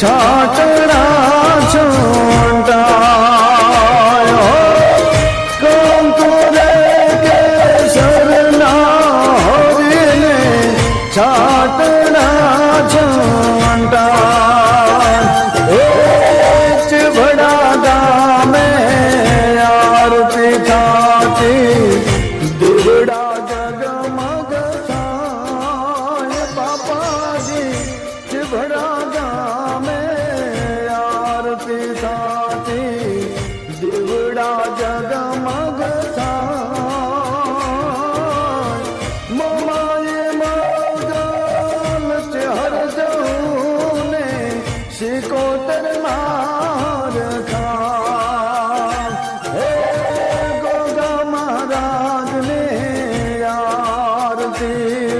ছোট রাজু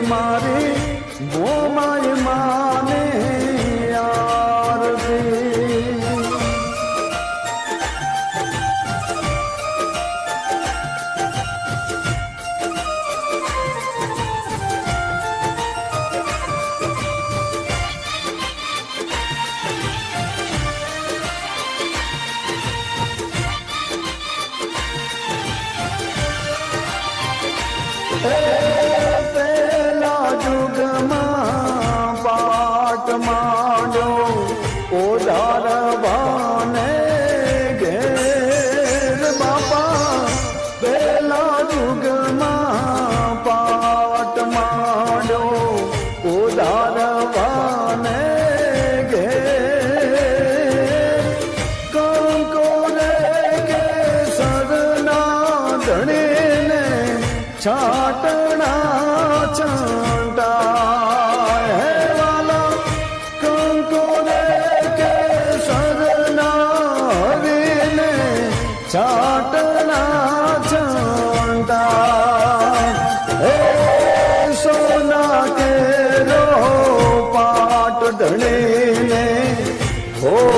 मारे वो माए माने यार दे Hey! ચણે ને છાટણા છાંટા હે વાલા કંકો રે કે સરના હવે ને છાટણા છાંટા હે સોના કે રો ધણે ને હો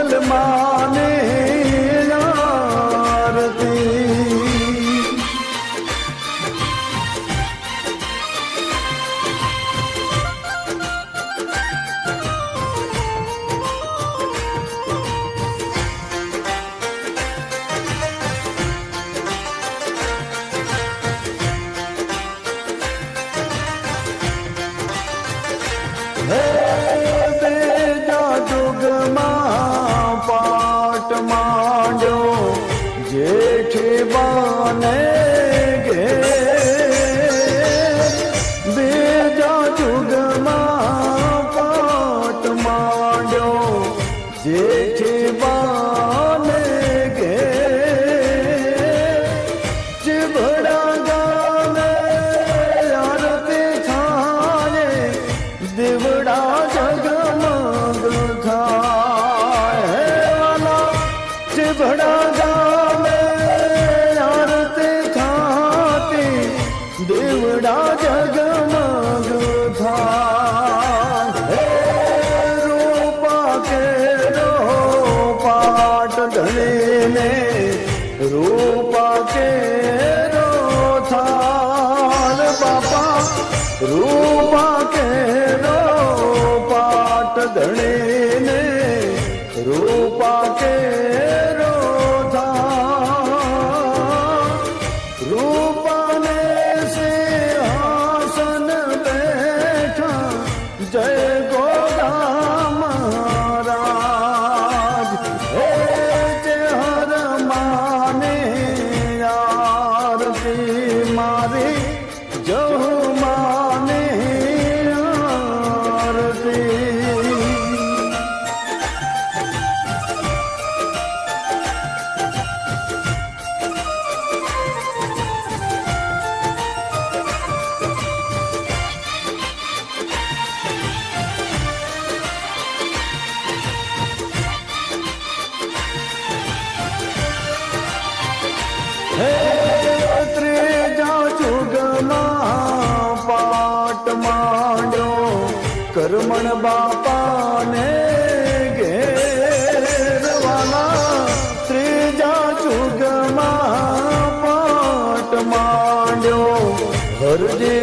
Amen. રૂપા કેરો પાટ ધણીને રૂપા કેરો કરમણ બાપાને ઘેરવાના ત્રીજા જુગમાં પાટ માંડ્યો. Harji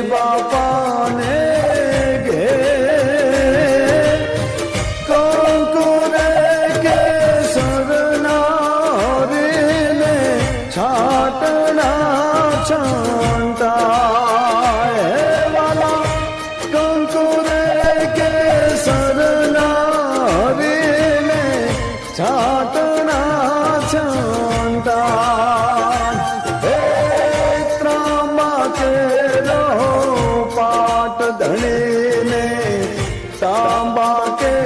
Bomb, bomb, bomb.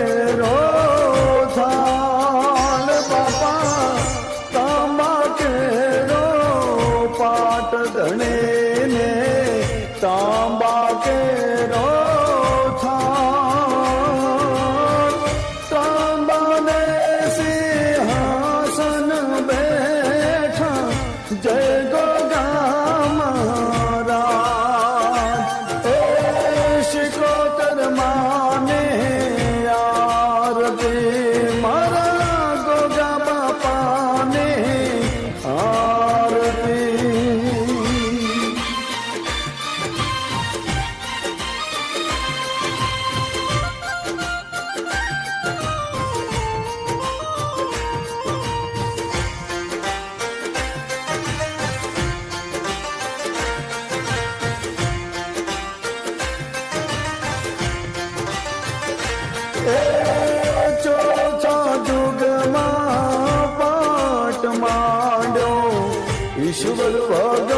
বল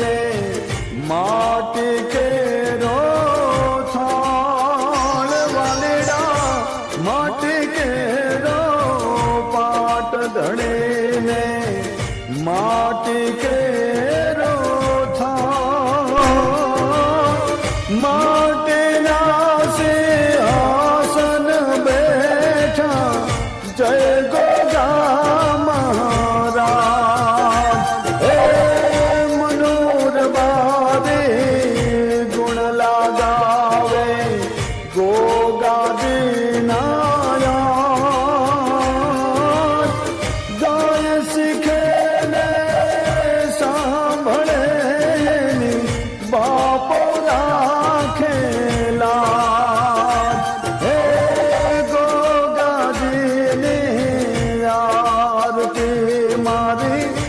ને માટી કે மாதேவி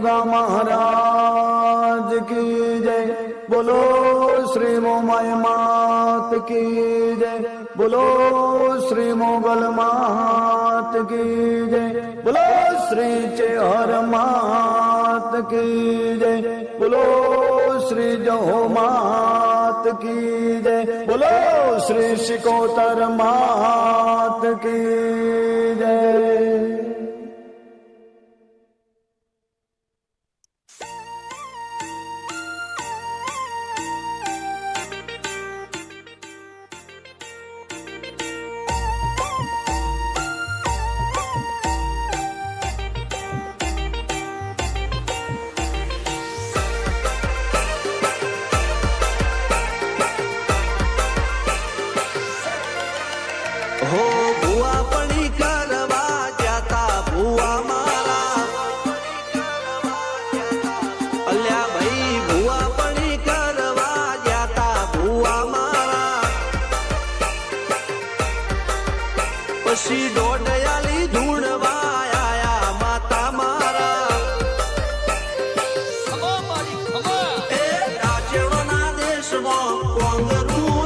ગા મહારાજ કી જય બોલો શ્રી મોમય માત કી જય બોલો શ્રી મોગલ માત કી જય બોલો શ્રી ચેહર માત કી જય બોલો શ્રી જહો માત કી જય બોલો શ્રી શિકોતર માત કી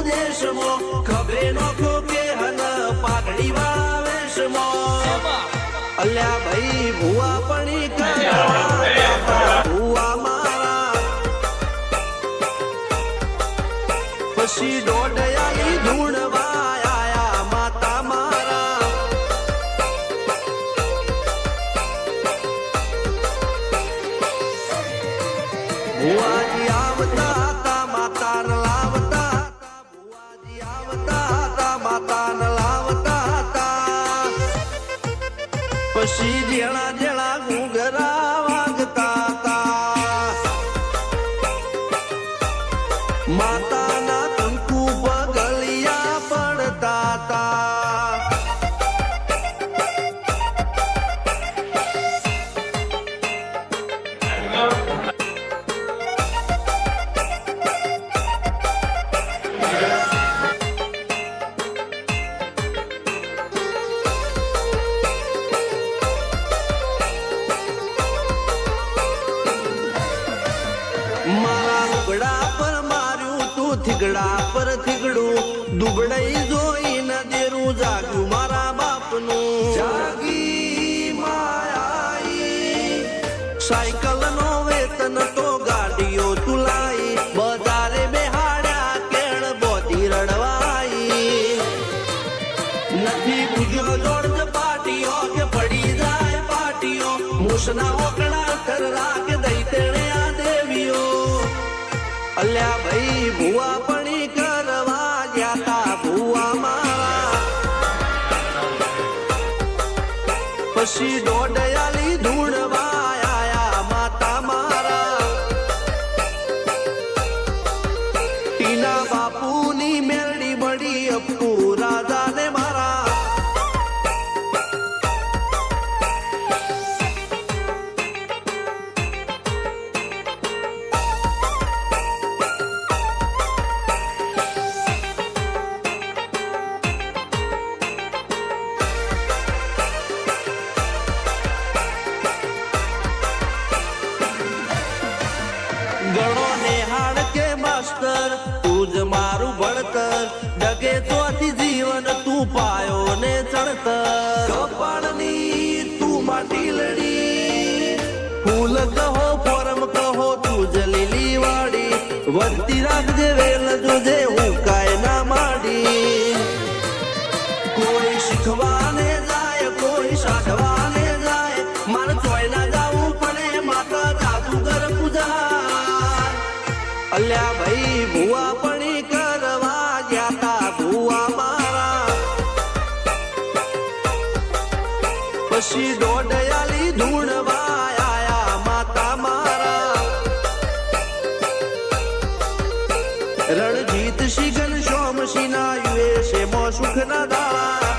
દેશમાં ખોકે હન પાઘડી વાવેશમાં. અલ્યા ભાઈ, ભુવા પણી ભુવા મારા. પછી દોડયાલી ધૂણવા માતા મારા. ભુવાજી આવતા i Satana. તો અલ્યા ભાઈ ભુવા પણી કરવા ગયા ભુવા મારા પછી દોડયાલી ધૂણવા ને ચણતર કપાળની તું માટી લડી. ફૂલ કહો પરમ કહો, તું જલીલી વાડી વધતી રાખજે વેલ જોજે, હું રણજીત સિંહ ઘનશ્યામ સિંહ ના યુએસએ માં સુખ ના દાળા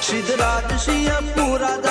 સિદ્ધરાજ સિંહ પુરાદા